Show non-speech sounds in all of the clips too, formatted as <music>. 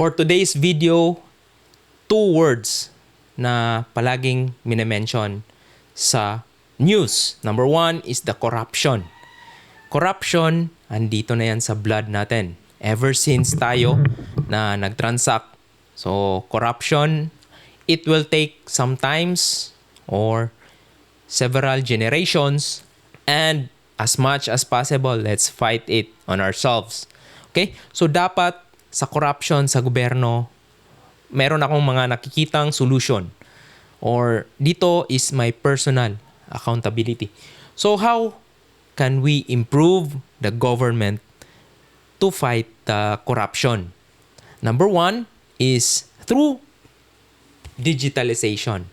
For today's video, two words na palaging minamention sa news. Number one is the corruption. Corruption, andito na yan sa blood natin. Ever since tayo na nag-transact. So, corruption, it will take sometimes or several generations and as much as possible, let's fight it on ourselves. Okay? So, dapat sa corruption sa gobyerno, meron akong mga nakikitang solution. Or dito is my personal accountability. So, how can we improve the government to fight the corruption? Number one is through digitalization.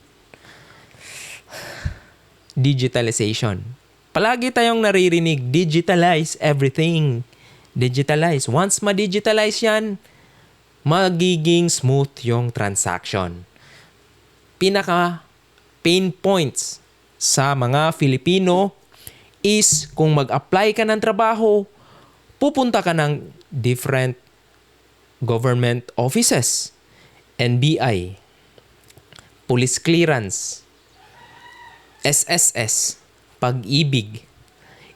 Digitalization. Palagi tayong naririnig, digitalize everything. Digitalize. Once ma-digitalize yan, magiging smooth yung transaction. Pinaka pain points sa mga Filipino is kung mag-apply ka ng trabaho, pupunta ka ng different government offices, NBI, police clearance, SSS, pag-ibig,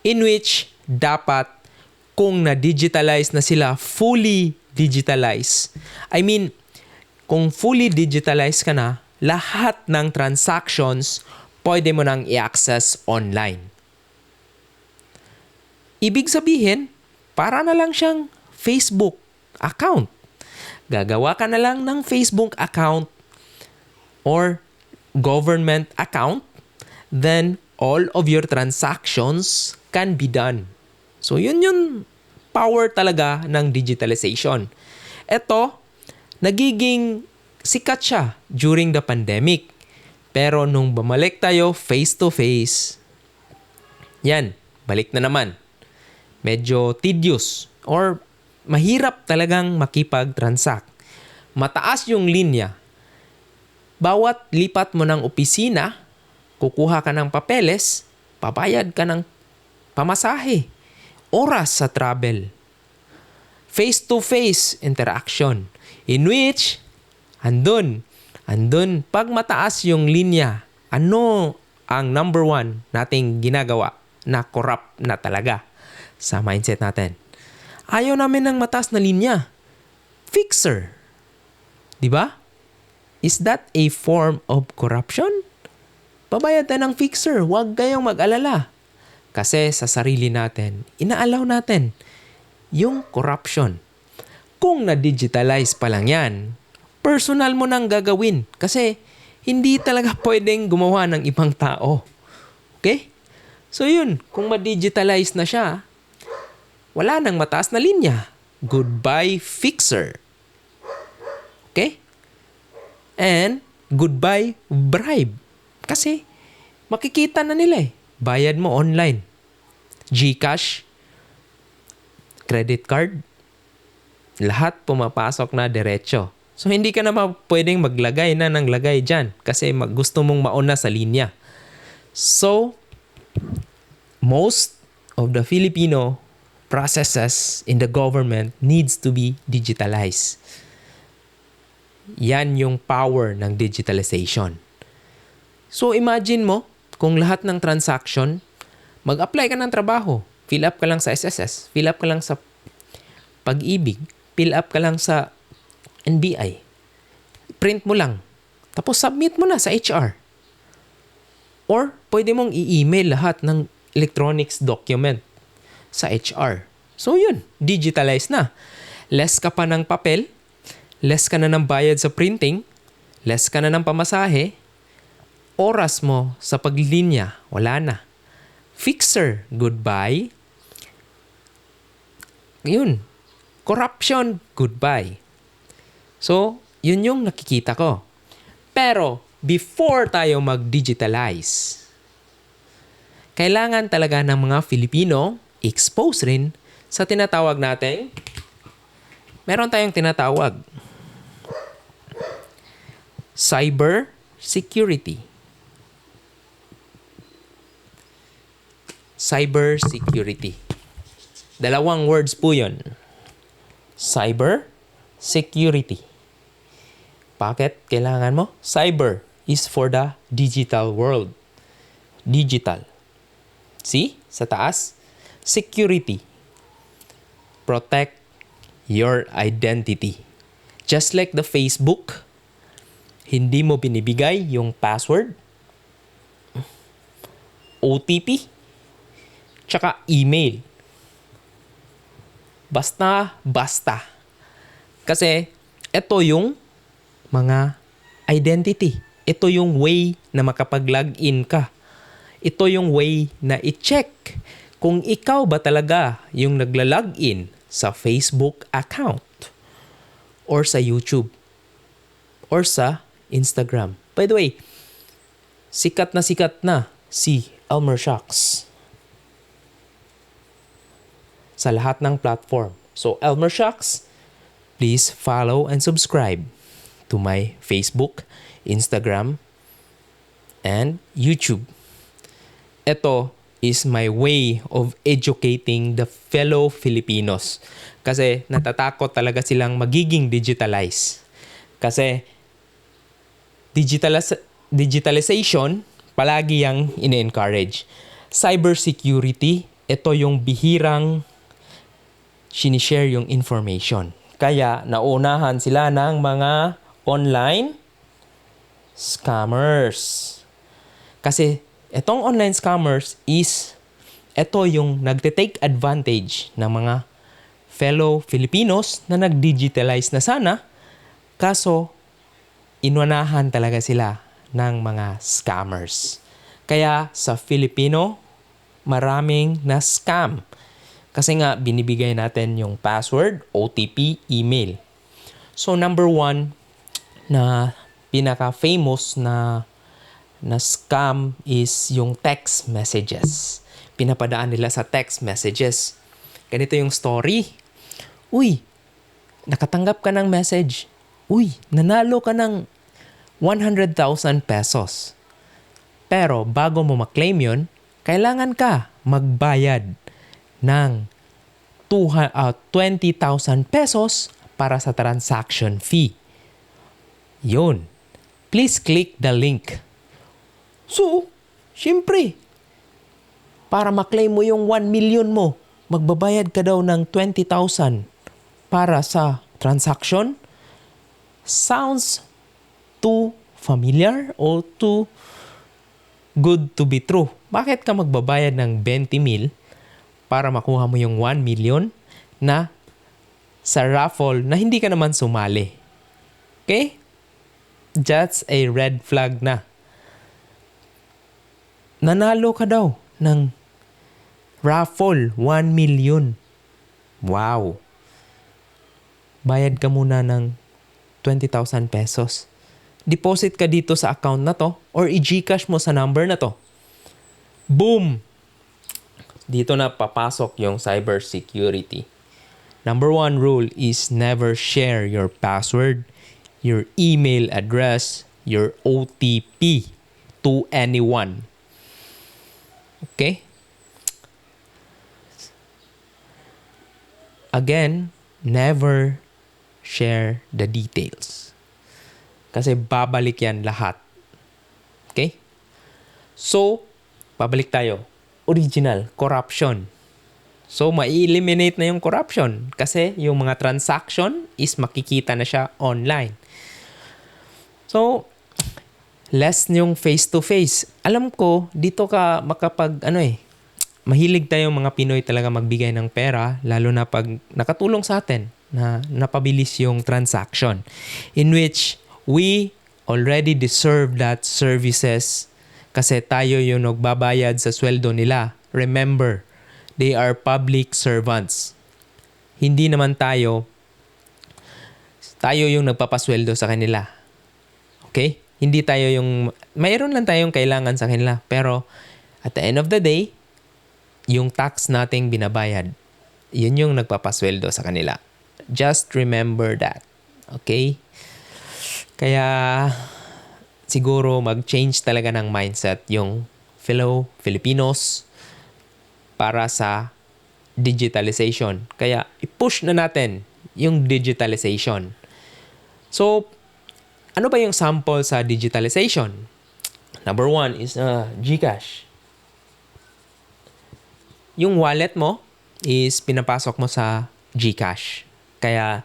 in which dapat kung na-digitalize na sila, fully digitalize. I mean, kung fully digitalize ka na, lahat ng transactions pwede mo nang i-access online. Ibig sabihin, para na lang siyang Facebook account. Gagawa ka na lang ng Facebook account or government account, then all of your transactions can be done. So yun yung power talaga ng digitalization. Ito, nagiging sikat siya during the pandemic. Pero nung bumalik tayo face to face, yan, balik na naman. Medyo tedious or mahirap talagang makipag-transact. Mataas yung linya. Bawat lipat mo ng opisina, kukuha ka ng papeles, pabayad ka ng pamasahe, oras sa travel. Face-to-face interaction in which andun, andun, pag mataas yung linya, ano ang number one nating ginagawa na corrupt na talaga sa mindset natin? Ayaw namin ng mataas na linya. Fixer. Di ba? Is that a form of corruption? Babayad tayo ng fixer. Huwag kayong mag-alala. Kasi sa sarili natin, inaalaw natin yung corruption. Kung na-digitalize pa lang yan, personal mo nang gagawin. Kasi hindi talaga <laughs> pwedeng gumawa ng ibang tao. Okay? So yun, kung ma-digitalize na siya, wala nang mataas na linya. Goodbye fixer. Okay? And goodbye bribe. Kasi makikita na nila eh. Bayad mo online. GCash, credit card, lahat pumapasok na diretso. So hindi ka na pwedeng maglagay na ng lagay dyan kasi gusto mong mauna sa linya. So, most of the Filipino processes in the government needs to be digitalized. Yan yung power ng digitalization. So imagine mo, kung lahat ng transaction, mag-apply ka ng trabaho, fill up ka lang sa SSS, fill up ka lang sa pag-ibig, fill up ka lang sa NBI, print mo lang, tapos submit mo na sa HR. Or pwede mong i-email lahat ng electronics document sa HR. So yun, digitalize na. Less ka pa ng papel, less ka na ng bayad sa printing, less ka na ng pamasahe, oras mo sa paglinya, wala na. Fixer, goodbye. Yun. Corruption, goodbye. So, yun yung nakikita ko. Pero, before tayo mag-digitalize, kailangan talaga ng mga Filipino expose rin sa tinatawag nating meron tayong tinatawag cyber security. Cyber security. Dalawang words po yun. Cyber security. Bakit kailangan mo? Cyber is for the digital world. Digital. See? Sa taas. Security. Protect your identity. Just like the Facebook, hindi mo binibigay yung password, OTP, tsaka email. Basta, basta. Kasi, ito yung mga identity. Ito yung way na makapag-login ka. Ito yung way na i-check kung ikaw ba talaga yung nagla-login sa Facebook account or sa YouTube or sa Instagram. By the way, sikat na sikat na si Elmer Shocks sa lahat ng platform. So, Elmer Shocks, please follow and subscribe to my Facebook, Instagram, and YouTube. Ito is my way of educating the fellow Filipinos. Kasi natatakot talaga silang magiging digitalize. Kasi digitalis- digitalization palagi yang ine-encourage. Cybersecurity, ito yung bihirang sinishare yung information. Kaya naunahan sila ng mga online scammers. Kasi itong online scammers is ito yung nagte-take advantage ng mga fellow Filipinos na nag-digitalize na sana kaso inunahan talaga sila ng mga scammers. Kaya sa Filipino, maraming na scam. Kasi nga binibigay natin yung password, OTP, email. So number one na pinaka-famous na na scam is yung text messages. Pinapadaan nila sa text messages. Ganito yung story. Uy, nakatanggap ka ng message. Uy, nanalo ka ng 100,000 pesos. Pero bago mo maklaim yun, kailangan ka magbayad ng two- uh, 20,000 pesos para sa transaction fee. Yun. Please click the link. So, syempre, para maklaim mo yung 1 million mo, magbabayad ka daw ng 20,000 para sa transaction? Sounds too familiar or too good to be true. Bakit ka magbabayad ng 20 mil para makuha mo yung 1 million na sa raffle na hindi ka naman sumali? Okay? That's a red flag na. Nanalo ka daw ng raffle 1 million. Wow. Bayad ka muna ng 20,000 pesos. Deposit ka dito sa account na to or i-Gcash mo sa number na to. Boom! Dito na papasok yung cyber security. Number one rule is never share your password, your email address, your OTP to anyone. Okay? Again, never share the details. Kasi babalik yan lahat. Okay? So, babalik tayo. Original, corruption. So, mai-eliminate na yung corruption kasi yung mga transaction is makikita na siya online. So, less yung face-to-face. Alam ko, dito ka makapag, ano eh, mahilig tayong mga Pinoy talaga magbigay ng pera, lalo na pag nakatulong sa atin na napabilis yung transaction. In which we already deserve that services kasi tayo yung nagbabayad sa sweldo nila. Remember, they are public servants. Hindi naman tayo tayo yung nagpapasweldo sa kanila. Okay? Hindi tayo yung mayroon lang tayong kailangan sa kanila, pero at the end of the day, yung tax nating binabayad, yun yung nagpapasweldo sa kanila. Just remember that. Okay? Kaya siguro mag-change talaga ng mindset yung fellow Filipinos para sa digitalization. Kaya i-push na natin yung digitalization. So, ano ba yung sample sa digitalization? Number one is uh, GCash. Yung wallet mo is pinapasok mo sa GCash. Kaya,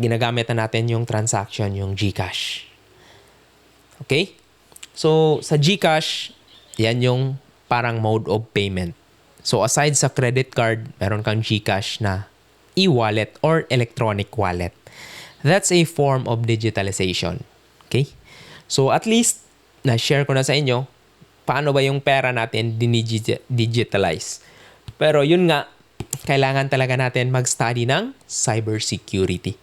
ginagamit na natin yung transaction, yung GCash. Okay? So, sa GCash, yan yung parang mode of payment. So, aside sa credit card, meron kang GCash na e-wallet or electronic wallet. That's a form of digitalization. Okay? So, at least, na-share ko na sa inyo paano ba yung pera natin dinigi-digitalize. Pero yun nga, kailangan talaga natin mag-study ng cybersecurity.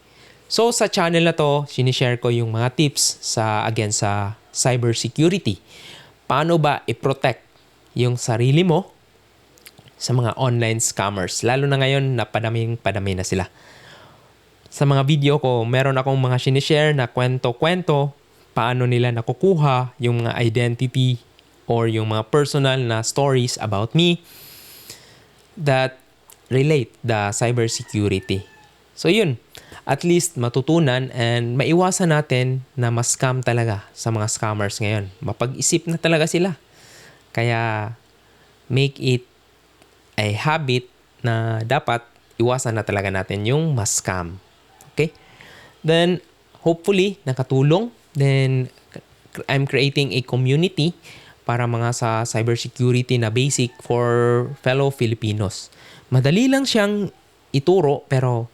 So sa channel na to, sinishare ko yung mga tips sa again sa cybersecurity. Paano ba i-protect yung sarili mo sa mga online scammers. Lalo na ngayon na padaming padami na sila. Sa mga video ko, meron akong mga sinishare na kwento-kwento paano nila nakukuha yung mga identity or yung mga personal na stories about me that relate the cybersecurity. So yun, at least matutunan and maiwasan natin na ma-scam talaga sa mga scammers ngayon. Mapag-isip na talaga sila. Kaya make it a habit na dapat iwasan na talaga natin yung ma-scam. Okay? Then, hopefully, nakatulong. Then, I'm creating a community para mga sa cybersecurity na basic for fellow Filipinos. Madali lang siyang ituro pero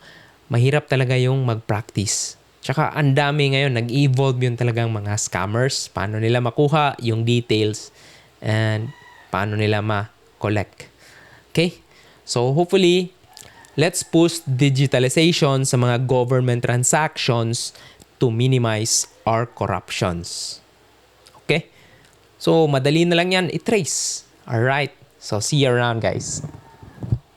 mahirap talaga yung mag-practice. Tsaka ang dami ngayon, nag-evolve yung talagang mga scammers. Paano nila makuha yung details and paano nila ma-collect. Okay? So hopefully, let's push digitalization sa mga government transactions to minimize our corruptions. Okay? So, madali na lang yan i-trace. Alright? So, see you around, guys.